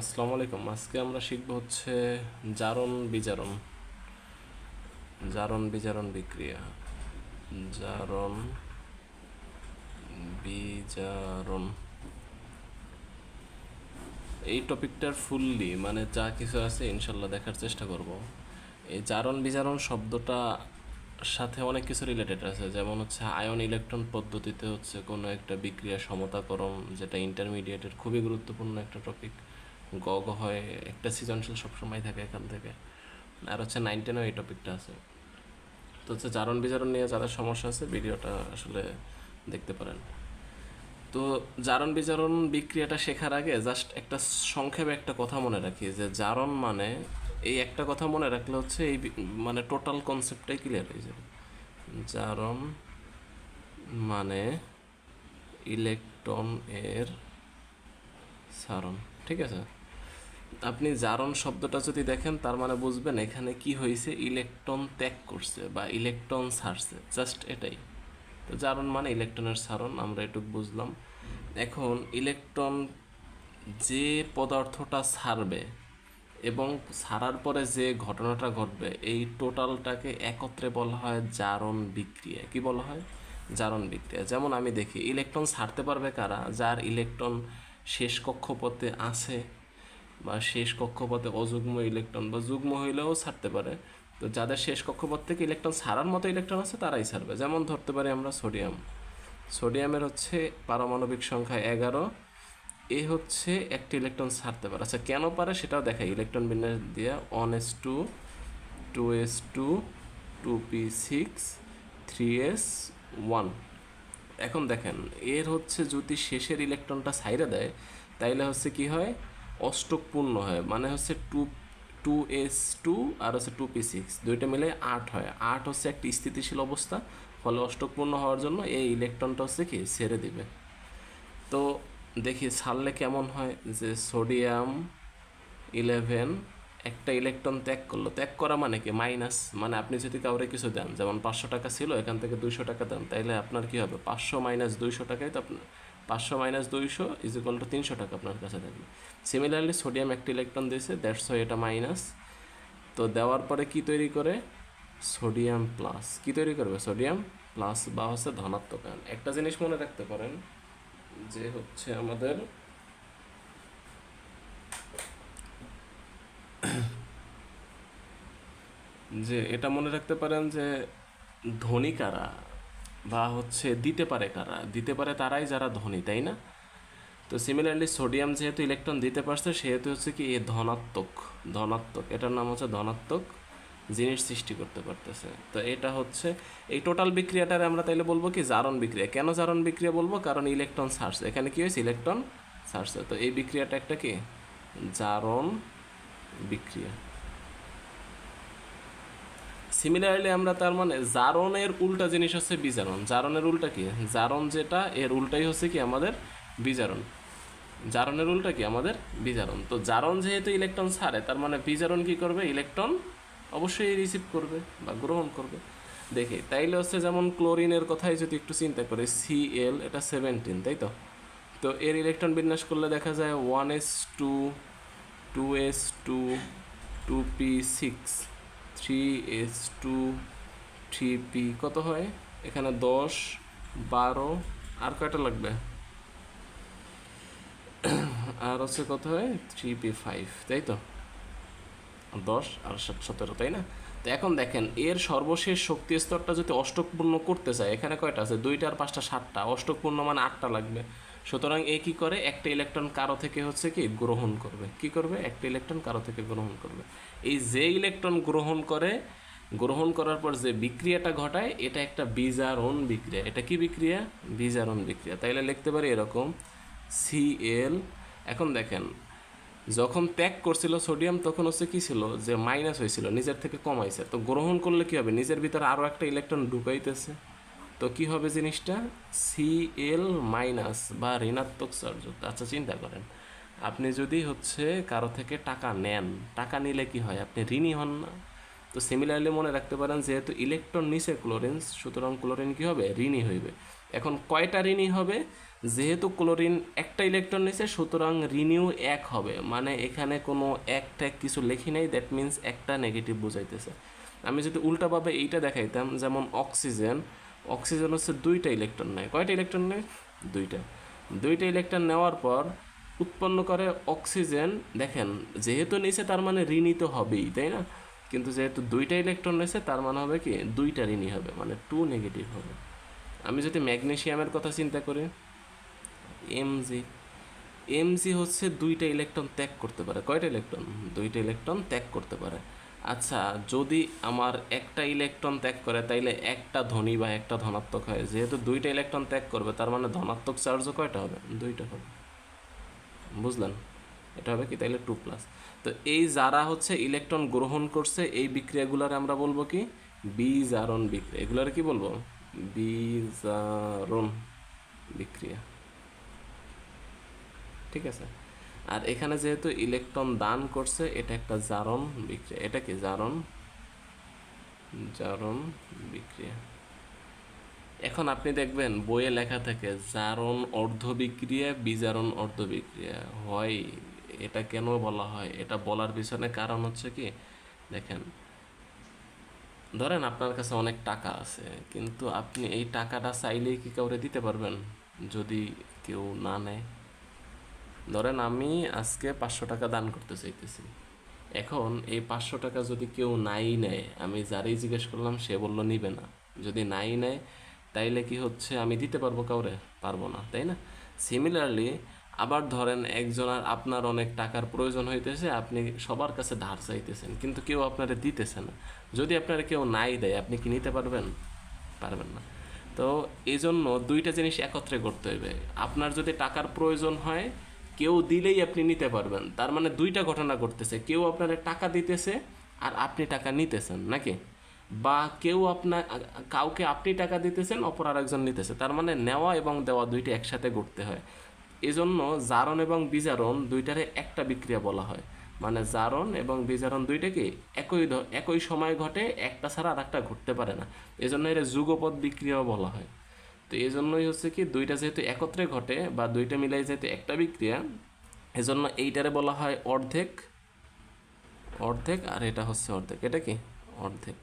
আসসালামু আলাইকুম। আজকে আমরা শিখব হচ্ছে জারণ বিজারণ। জারণ বিজারণ বিক্রিয়া। জারণ বিজারণ। এই টপিকটার ফুললি মানে যা কিছু আছে ইনশাল্লাহ দেখার চেষ্টা করব। এই জারণ বিজারণ শব্দটা সাথে অনেক কিছু রিলেটেড আছে। যেমন হচ্ছে আয়ন ইলেকট্রন পদ্ধতিতে হচ্ছে কোনো একটা বিক্রিয়া সমতাকরণ, যেটা ইন্টারমিডিয়েটের খুবই গুরুত্বপূর্ণ একটা টপিক গ গ হয় একটা সৃজনশীল সবসময় থাকে এখান থেকে। আর হচ্ছে নাইন টেনও এই টপিকটা আছে। তো হচ্ছে জারণ বিজারণ নিয়ে যাদের সমস্যা আছে, ভিডিওটা আসলে দেখতে পারেন। তো জারণ বিজারণ বিক্রিয়াটা শেখার আগে জাস্ট একটা সংক্ষেপে একটা কথা মনে রাখি যে জারণ মানে এই একটা কথা মনে রাখলে হচ্ছে এই মানে টোটাল কনসেপ্টটাই ক্লিয়ার হয়ে যাবে। জারণ মানে ইলেকট্রন এর সারণ, ঠিক আছে? আপনি জারণ শব্দটা যদি দেখেন, তার মানে বুঝবেন এখানে কি হয়েছে, ইলেকট্রন ত্যাগ করছে বা ইলেকট্রন ছাড়ছে, জাস্ট এটাই। তো জারণ মানে ইলেকট্রনের সারণ আমরা এটুকু বুঝলাম। এখন ইলেকট্রন যে পদার্থটা ছাড়বে এবং ছাড়ার পরে যে ঘটনাটা ঘটবে, এই টোটালটাকে একত্রে বলা হয় জারণ বিক্রিয়া। কি বলা হয়? জারণ বিক্রিয়া। যেমন আমি দেখি, ইলেকট্রন ছাড়তে পারবে কারা? যার ইলেকট্রন শেষ কক্ষপথে আছে বা শেষ কক্ষপথে অযুগ্ম ইলেকট্রন বা যুগ্ম হইলেও ছাড়তে পারে। তো যাদের শেষ কক্ষপথ থেকে ইলেকট্রন ছাড়ার মতো ইলেকট্রন আছে, তারাই ছাড়বে। যেমন ধরতে পারি আমরা সোডিয়াম। সোডিয়ামের হচ্ছে পারমাণবিক সংখ্যা এগারো। এ হচ্ছে একটি ইলেকট্রন ছাড়তে পারে। আচ্ছা কেন পারে সেটাও দেখাই। ইলেকট্রন বিন্যাস দিয়ে one S two two S two two P six three S one এখন দেখেন, এর হচ্ছে যদি শেষের ইলেকট্রনটা সাইডে দেয়, তাইলে হচ্ছে কি হয়? অষ্টক পূর্ণ হয়। মানে হচ্ছে টু টু এস টু আর হচ্ছে টু পি সিক্স দুইটা মিলে আট হয়। আট হচ্ছে একটি স্থিতিশীল অবস্থা। ফলে অষ্টক পূর্ণ হওয়ার জন্য এই ইলেকট্রনটা হচ্ছে কি ছেড়ে দিবে। তো দেখি ছাড়লে কেমন হয় যে সোডিয়াম ইলেভেন একটা ইলেকট্রন ত্যাগ করল। ত্যাগ করা মানে কি? মাইনাস মানে আপনি যদি কাউরে কিছু দেন, যেমন পাঁচশো টাকা ছিল, এখান থেকে দুইশো টাকা দেন, তাইলে আপনার কি হবে? পাঁচশো মাইনাস দুইশো টাকায় তো আপনার পাঁচশো মাইনাস দুইশো ইজ ইকুয়াল টু তিনশো টাকা আপনার কাছে থাকবে। সিমিলারলি সোডিয়াম একটা ইলেকট্রন দিয়েছে, দেড়শো এটা মাইনাস তো দেওয়ার পরে কি তৈরি করে? সোডিয়াম প্লাস কি তৈরি করবে? সোডিয়াম প্লাস বা হচ্ছে ধনাত্মক আয়ন। একটা জিনিস মনে রাখতে পারেন যে হচ্ছে আমাদের যে এটা মনে রাখতে পারেন যে ধনী কারা বা হচ্ছে দিতে পারে কারা দিতে পারে তারাই যারা ধনী, তাই না? তো সিমিলারলি সোডিয়াম যেহেতু ইলেকট্রন দিতে পারছে, সেহেতু হচ্ছে কি, এ ধনাত্মক ধনাত্মক। এটার নাম হচ্ছে ধনাত্মক জিনিস সৃষ্টি করতে পারতেছে। তো এটা হচ্ছে, এই টোটাল বিক্রিয়াটারে আমরা তাইলে বলব কি, জারণ বিক্রিয়া। কেন জারণ বিক্রিয়া বলব? কারণ ইলেকট্রন ছাড়ছে এখানে কী হয়েছে? ইলেকট্রন ছাড়ছে তো এই বিক্রিয়াটা একটা কি? জারণ বিক্রিয়া। সিমিলারলি আমরা তার মানে জারণের উল্টা জিনিস হচ্ছে বিজারণ। জারণের উল্টা কি? জারণ যেটা, এর উল্টাই হচ্ছে কি আমাদের বিজারণ। জারণের উল্টা কি? আমাদের বিজারণ। তো জারণ যেহেতু ইলেকট্রন ছাড়ে, তার মানে বিজারণ কি করবে? ইলেকট্রন অবশ্যই রিসিভ করবে বা গ্রহণ করবে। দেখে, তাইলে হচ্ছে যেমন ক্লোরিনের কথাই যদি একটু চিন্তা করে সি এল এটা সেভেন্টিন তাই তো? তো এর ইলেকট্রন বিন্যাস করলে দেখা যায় one s two two s two two p six three s two three p কত হয়? এখানে দশ, বারো, আর কয়টা লাগবে? আর হচ্ছে কত হয়? থ্রি পি ফাইভ তাই তো? দশ আর সাত সতেরো, তাই না? তো এখন দেখেন, এর সর্বশেষ শক্তি স্তরটা যদি অষ্টকপূর্ণ করতে চায়, এখানে কয়টা আছে? দুইটা আর পাঁচটা সাতটা, অষ্টকপূর্ণ মানে আটটা লাগবে। সুতরাং এ কি করে? একটা ইলেকট্রন কারও থেকে হচ্ছে কি গ্রহণ করবে। কি করবে? একটা ইলেকট্রন কারও থেকে গ্রহণ করবে। এই যে ইলেকট্রন গ্রহণ করে, গ্রহণ করার পর যে বিক্রিয়াটা ঘটায়, এটা একটা বিজারণ বিক্রিয়া। এটা কি বিক্রিয়া? বিজারণ বিক্রিয়া। তাইলে লিখতে পারি এরকম সিএল এখন দেখেন, যখন ত্যাগ করছিল সোডিয়াম, তখন হচ্ছে কী ছিল? যে মাইনাস হয়েছিল, নিজের থেকে কমাইছে। তো গ্রহণ করলে কি হবে? নিজের ভিতরে আরও একটা ইলেকট্রন ঢুকাইতেছে। তো কি হবে জিনিসটা? সিএল মাইনাস বা ঋণাত্মক চার্জযুক্ত আচ্ছা চিন্তা করেন। আপনি যদি হচ্ছে কারও থেকে টাকা নেন, টাকা নিলে কি হয়? আপনি ঋণী হন না। তো সিমিলারলি মনে রাখতে পারেন, যেহেতু ইলেকট্রন নিচে ক্লোরিন সুতরাং ক্লোরিন কি হবে? ঋণী হইবে। এখন কয়টা ঋণী হবে? যেহেতু ক্লোরিন একটা ইলেকট্রন নিছে সুতরাং ঋণীও এক হবে। মানে এখানে কোনো এক ট্যাগ কিছু লেখি নাই দ্যাট মিন্স একটা নেগেটিভ বোঝাইতেছে। আমি যদি উল্টাভাবে এইটা দেখাইতাম, যেমন অক্সিজেন অক্সিজেন হচ্ছে দুইটা ইলেকট্রন নেয়। কয়টা ইলেকট্রন নেয়? দুইটা। দুইটা ইলেকট্রন নেওয়ার পর উৎপন্ন করে অক্সিজেন। দেখেন, যেহেতু নিচে তার মানে ঋণী তো হবেই, তাই না? কিন্তু যেহেতু দুইটা ইলেকট্রন নিয়েছে তার মানে হবে কি? দুইটা ঋণী হবে মানে টু নেগেটিভ হবে। আমি যদি ম্যাগনেশিয়ামের কথা চিন্তা করি, এমজি। এমজি হচ্ছে দুইটা ইলেকট্রন ত্যাগ করতে পারে। কয়টা ইলেকট্রন? দুইটা ইলেকট্রন ত্যাগ করতে পারে। আচ্ছা যদি আমার একটা ইলেকট্রন ত্যাগ করে, তাইলে একটা ধনী বা একটা ধনাত্মক হয়। যেহেতু দুইটা ইলেকট্রন ত্যাগ করবে, তার মানে ধনাত্মক চার্জও কয়টা হবে? দুইটা হবে। বুঝলেন? এটা হবে কি? তাইলে টু প্লাস তো এই যারা হচ্ছে ইলেকট্রন গ্রহণ করছে, এই বিক্রিয়াগুলোর আমরা বলব কি? বিজারণ বিক্রিয়া। এগুলোর কি বলব? বিজারণ বিক্রিয়া। ঠিক আছে? আর এখানে যেহেতু ইলেকট্রন দান করছে, এটা একটা জারণ বিক্রিয়া। এটা কি জারণ? জারণ বিক্রিয়া। এখন আপনি দেখবেন বইয়ে লেখা থাকে, জারণ অর্ধ বিক্রিয়া, বিজারণ অর্ধ বিক্রিয়া। হয়, এটা কেন বলা হয়? এটা বলার পিছনে কারণ হচ্ছে কি? দেখেন, ধরেন আপনার কাছে অনেক টাকা আছে, কিন্তু আপনি এই টাকাটা চাইলেই কি কাউরে দিতে পারবেন? যদি কেউ না নেয়। ধরেন আমি আজকে পাঁচশো টাকা দান করতে চাইতেছি। এখন এই পাঁচশো টাকা যদি কেউ নাই নেয়, আমি যারই জিজ্ঞেস করলাম, সে বলল, নিবে না। যদি নাই নেয়, তাইলে কি হচ্ছে, আমি দিতে পারব কাউরে? পারব না, তাই না? সিমিলারলি আবার ধরেন একজনের আপনার অনেক টাকার প্রয়োজন হইতেছে, আপনি সবার কাছে ধার চাইতেছেন, কিন্তু কেউ আপনারে দিতেছে না। যদি আপনারা কেউ নাই দেয়, আপনি কি নিতে পারবেন? পারবেন না। তো এই জন্য দুইটা জিনিস একত্রে করতে হইবে। আপনার যদি টাকার প্রয়োজন হয় কেউ দিলেই আপনি নিতে পারবেন। তার মানে দুইটা ঘটনা ঘটতেছে। কেউ আপনার টাকা দিতেছে আর আপনি টাকা নিতেছেন, নাকি? বা কেউ আপনার কাউকে আপনি টাকা দিতেছেন, অপর আরেকজন নিতেছে। তার মানে নেওয়া এবং দেওয়া দুইটা একসাথে ঘটতে হয়। এজন্য জারণ এবং বিজারণ দুইটারে একটা বিক্রিয়া বলা হয়। মানে জারণ এবং বিজারণ দুইটা কি? একই একই সময় ঘটে, একটা ছাড়া আর একটা ঘটতে পারে না। এজন্য এর যুগপদ বিক্রিয়াও বলা হয়। তো এই জন্যই হচ্ছে কি দুইটা যেহেতু একত্রে ঘটে বা দুইটা মিলাই যেহেতু একটা বিক্রিয়া, এজন্য এইটারে বলা হয় অর্ধেক অর্ধেক আর এটা হচ্ছে অর্ধেক। এটা কি? অর্ধেক।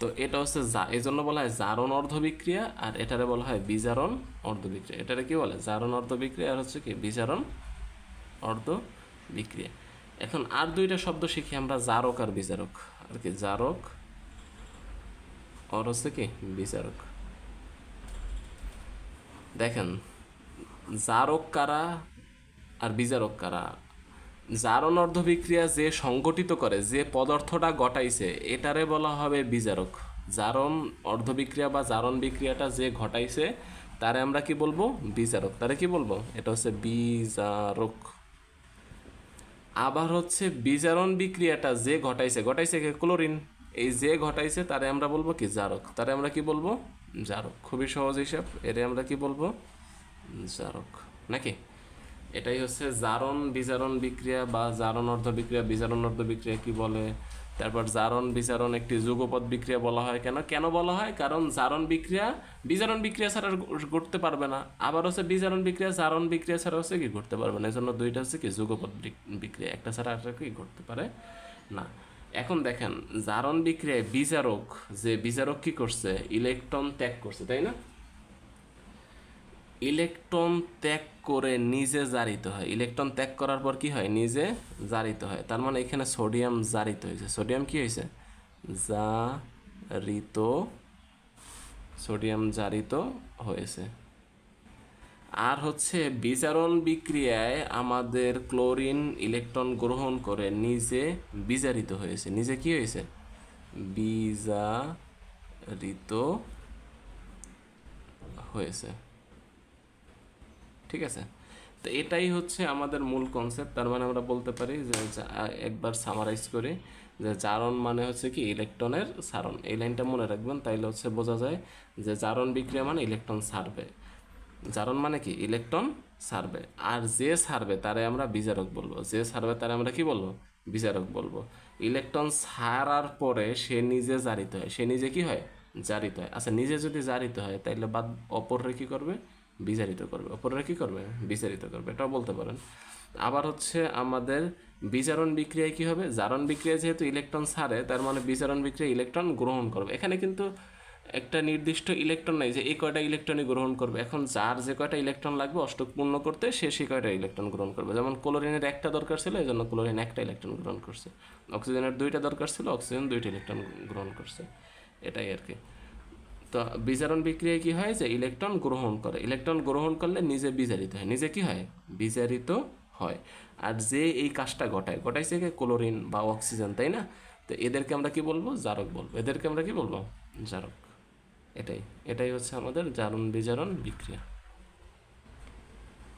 তো এটা হচ্ছে যা এই জন্য বলা হয় জারণ অর্ধ বিক্রিয়া আর এটারে বলা হয় বিজারণ অর্ধ বিক্রিয়া। এটারে কি বলে? জারণ অর্ধ বিক্রিয়া আর হচ্ছে কি বিজারণ অর্ধ বিক্রিয়া। এখন আর দুইটা শব্দ শিখি আমরা, জারক আর বিজারক। আর কি জারক, আর হচ্ছে কি বিচারক দেখেন, জারক কারা আর বিচারক কারা? জারণ অর্ধ বিক্রিয়া যে সংগঠিত করে, যে পদার্থটা ঘটাইছে, এটারে বলা হবে বিচারক। জারণ অর্ধ বিক্রিয়া বা জারণ বিক্রিয়াটা যে ঘটাইছে, তারে আমরা কি বলব? বিচারক। তারে কি বলব? এটা হচ্ছে বিজারক আবার হচ্ছে বিজারণ বিক্রিয়াটা যে ঘটাইছে ঘটাইছে ক্লোরিন। এই যে ঘটাইছে, তারে আমরা বলব কি জারক। তারে আমরা কি বলব? জারক। খুবই সহজ হিসাব। এরে আমরা কি বলব? জারক। নাকি? এটাই হচ্ছে জারণ বিজারণ বিক্রিয়া বা জারণ অর্ধ বিক্রিয়া, বিজারণ অর্ধ বিক্রিয়া কি বলে? তারপর জারণ বিজারণ একটি যুগপদ বিক্রিয়া বলা হয় কেন? কেন বলা হয়? কারণ জারণ বিক্রিয়া, বিজারণ বিক্রিয়া ছাড়া ঘটতে পারবে না। আবার হচ্ছে বিজারণ বিক্রিয়া, জারণ বিক্রিয়া ছাড়া হচ্ছে কি ঘটতে পারবে না? এই জন্য দুইটা হচ্ছে কি যুগপদ বিক- বিক্রিয়া। একটা ছাড়া একটা কি ঘটতে পারে না। এখন দেখেন, জারণ বিক্রিয়ায় বিজারক যে বিজারক কি করছে? ইলেকট্রন ত্যাগ করছে, তাই না? ইলেকট্রন ত্যাগ করে নিজে জারিত হয়। ইলেকট্রন ত্যাগ করার পর কি হয়? নিজে জারিত হয়। তার মানে এখানে সোডিয়াম জারিত হয়েছে। সোডিয়াম কি হয়েছে? জারিত, সোডিয়াম জারিত হয়েছে। আর হচ্ছে বিজারণ বিক্রিয়ায় আমাদের ক্লোরিন ইলেকট্রন গ্রহণ করে নিজে বিজারিত হয়েছে। নিজে কি হয়েছে? বিজারিত হয়েছে। ঠিক আছে? তো এটাই হচ্ছে আমাদের মূল কনসেপ্ট তার মানে আমরা বলতে পারি যে একবার সামারাইজ করি যে জারণ মানে হচ্ছে কি? ইলেকট্রনের সারণ। এই লাইনটা মনে রাখবেন, তাইলে হচ্ছে বোঝা যায় যে জারণ বিক্রিয়া মানে ইলেকট্রন সারবে। জারণ মানে কি? ইলেকট্রন সারবে। আর যে সারবে, তারে আমরা বিচারক বলব। যে সারবে, তারে আমরা কি বলব? বিচারক বলব। ইলেকট্রন সারার পরে সে নিজে জারিত হয়। সে নিজে কি হয়? জারিত হয়। আচ্ছা নিজে যদি জারিত হয়, তাইলে বাদ অপররে কি করবে? বিচারিত করবে। অপররে কি করবে? বিচারিত করবে। এটাও বলতে পারেন। আবার হচ্ছে আমাদের বিচারণ বিক্রিয়ায় কি হবে? জারণ বিক্রিয়া যেহেতু ইলেকট্রন ছাড়ে তার মানে বিচারণ বিক্রিয়া ইলেকট্রন গ্রহণ করবে। এখানে কিন্তু একটা নির্দিষ্ট ইলেকট্রন নাই যে এই কয়টা ইলেকট্রনই গ্রহণ করবে। এখন যার যে কয়টা ইলেকট্রন লাগবে, অষ্টক পূর্ণ করতে সে সেই কয়টা ইলেকট্রন গ্রহণ করবে। যেমন ক্লোরিনের একটা দরকার ছিল, এই জন্য ক্লোরিন একটা ইলেকট্রন গ্রহণ করছে। অক্সিজেনের দুইটা দরকার ছিল অক্সিজেন দুইটা ইলেকট্রন গ্রহণ করছে। এটাই আর কি। তো বিজারণ বিক্রিয়ায় কি হয় যে ইলেকট্রন গ্রহণ করে। ইলেকট্রন গ্রহণ করলে নিজে বিজারিত হয়। নিজে কি হয়? বিজারিত হয়। আর যে এই কাজটা ঘটায়, ঘটাইছে কি? ক্লোরিন বা অক্সিজেন তাই না? তো এদেরকে আমরা কি বলব? জারক বলব। এদেরকে আমরা কি বলব? জারক। এটাই এটাই হচ্ছে আমাদের জারণ বিজারণ বিক্রিয়া।